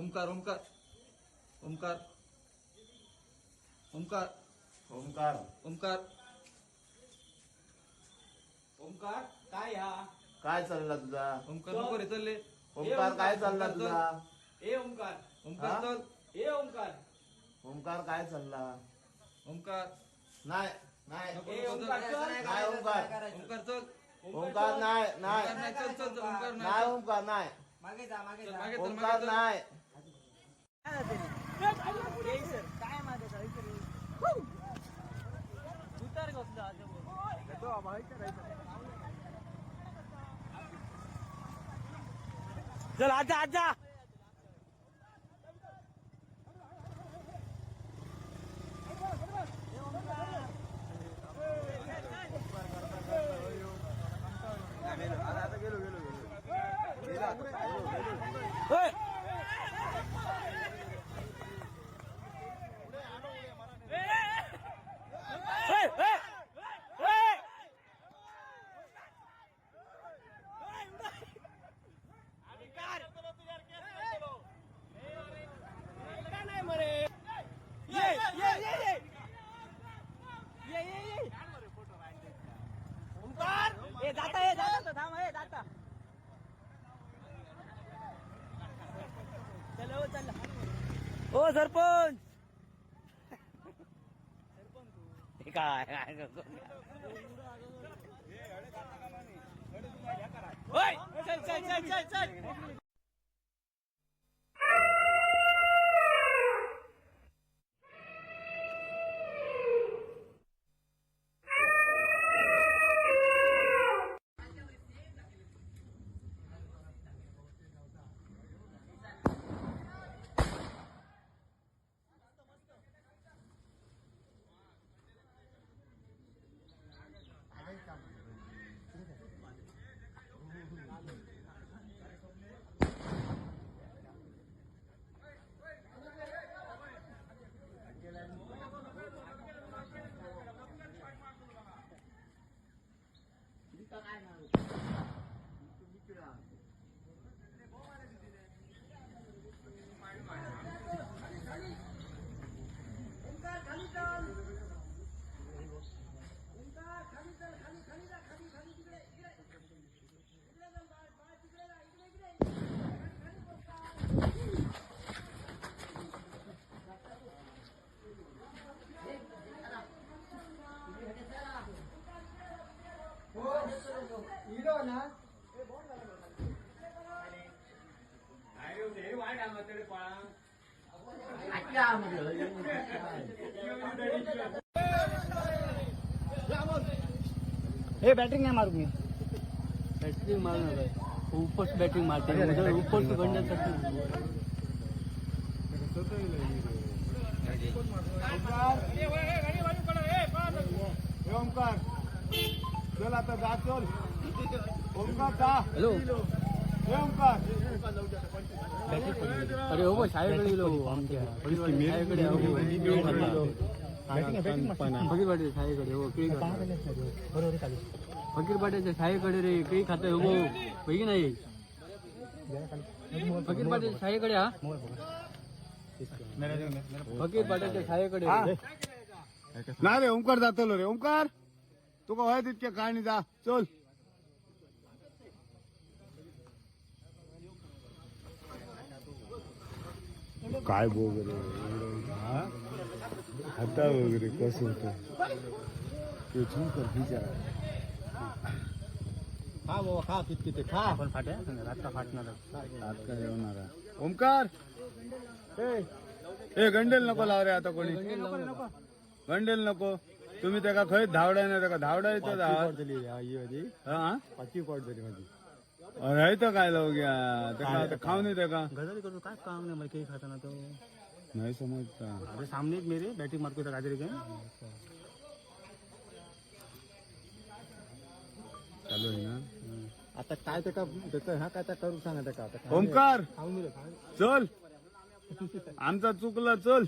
ओमकार ओमकार ओमकार ओमकार ओमकार ओमकार ओमकार काय हा? काय चालला तुझा? ओमकार नको रे चालले. ओमकार काय चालला तुझा? ए ओमकार ओमकार हा? चल. ए ओमकार ओमकार काय चालला? ओमकार नाही नाही. नको, ए, नको, ओमकार, चल. चल. नाही ओमकार ओमकार चल ओमकार नाही ओमकार नाही नाही. चल चल चल ओमकार नाही नाही ओमकार नाही. मागे जा मागे चल, जा. मागे चल मागे चल. नाही काय मागे जा इकडे. उतार घेतला आता बोल. चल आजा आजा होय. होय, होय. होय. ये, ये, ये, ये. ये, ये, ये. ओंकार ए जाता ए जाता थांब ए जाता चलो चल ओ सरपंच. काय? ओय चल चल चल चल. चल हे बॅटिंग नाही मारू मी. बॅटिंग मारणार आहे. ऊपर बॅटिंग मारते. जाता हे ओमकार. चल आता जा चल. ओमकार जा हॅलो अरे हो शाळेकडे गेलो आमच्या शाळेकडे फकीर पाटील शाळेकडे हो केळी फकीर पाटीलच्या शाळेकडे रे केळी खात हो पैकी नाही फकीर पाटील शाळेकडे हा फकीर पाटीलच्या शाळेकडे नाही रे ओंकार जातलो रे. ओंकार तुका व्हाय तितके कहाणी जा. चल. काय वगैरे हाता वगैरे कसं होतं? ते कर खा बाबा खा किती ते खा. आपण फाट्या? रात्र फाटणार आज काय येणार ओमकार! ए. ए गंडेल नको लाव रे आता कोणी. गंडेल नको तुम्ही त्याका खंय धावडाय ना त्याका धावडा येतो हा? पाचवी पॉट झाली माझी. अरे तर काय लावू घ्या त्याका आता खाऊ नाही त्याका गजारी करतो काय काम नाही मला केळी खाताना तो. नाही समजता. अरे सामने मेरे बॅटिंग मारतो त्या गाजरी काय? चालू आहे ना? आता काय त्याचा त्याचं हा काय त्या करू सांगा त्याका आता ओमकार खाऊन दिलं चल. आमचा चुकला चल.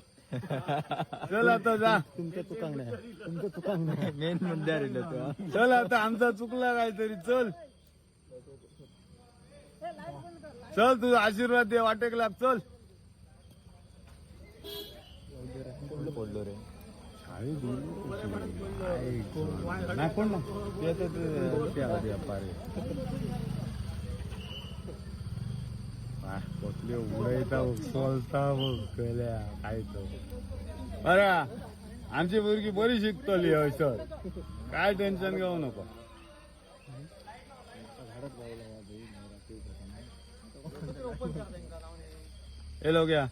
चल आता जा. तुमचं चुकांग नाही. तुमचं चुकांग नाही. मेन मुद्दा तो. चल आता आमचा चुकला काहीतरी चल. चल तुझा आशीर्वाद दे वाटे लाग चल. पडलो उडयता चलता केल्या आमची भुरगी बरी शिकतली हय सर. काय टेन्शन घेऊ नको. हे लोग्या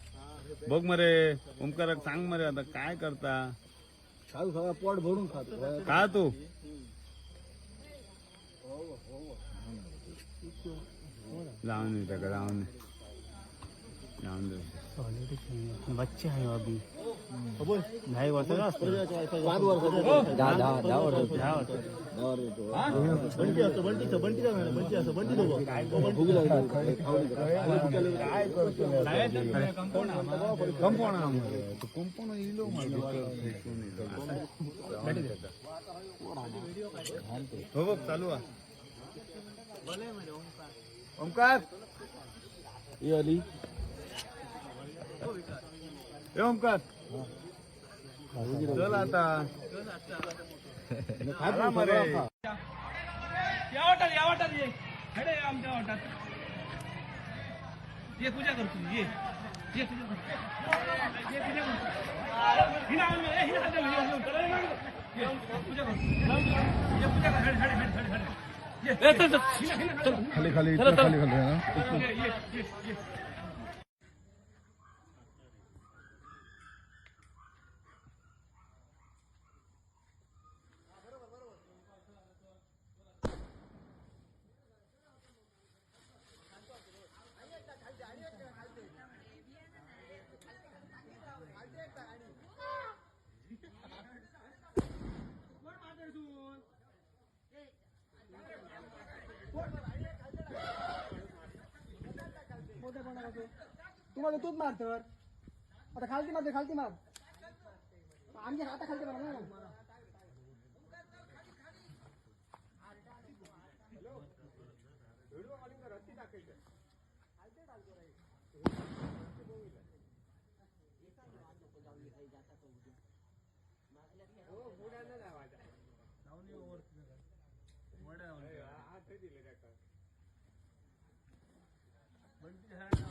बघ मरे ओमकाराक सांग मरे आता काय करता? पोट भरून खातो का तू? लावून दे त्याका जाऊन दे. बच्चे आहे अभी। ढाई वर्ष दहा दहा दहा वर्ष दहा वर्ष कंपाऊंड तू कंपाऊंड इलो हो बघ चालू आहे ओमकार आली ए ओमकार चल आता. या वाटात या वाटात ये. हेडे आमच्या वाटात. ये पूजा करतो ये. ये पूजा कर ये पूजा कर हिना आण ए हिना आण ये पूजा कर ये पूजा कर head head head head head. ये ए चल चल. हिना हिना चल खाली खाली खाली खाली आहे ना ये ये ये ये तुम्हाला तूच मार तर आता खालती मार खालती मार आमच्या हाता खालती मार ना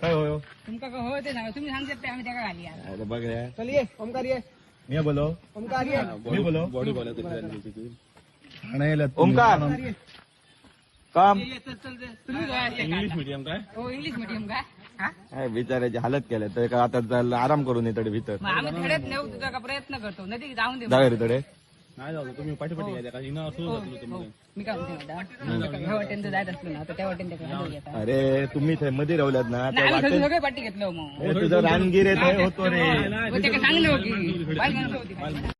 काय होय तुमका का होय ते सांगा. तुम्ही सांगतात ते आम्ही त्या घाली अरे बघ रे. चल ये ओमकार ये. मी बोलो. ओमकार ये. मी बोलो. बॉडी बोला ओमकार. काम. ये, ये, चल चल चल. तुम्ही काय इंग्लिश मीडियम काय? हो इंग्लिश मीडियम काय हा? बिचाराची हालत केल्या तर का आता आराम करून येतडे भीतर. मग आम्ही खेड्यात नेऊ तुझा का प्रयत्न करतो. नदी जाऊन दे जागा रे तडे हो, हो. मी काय म्हणते वाटेन जायत असलो ना तर त्या वाटेन अरे तुम्ही थंयमध्ये रावल्यात ना त्या वाटेत सगळे पाठी घेतलो मग तुझं रानगिरे होतो रे ते सांगलं हो की होती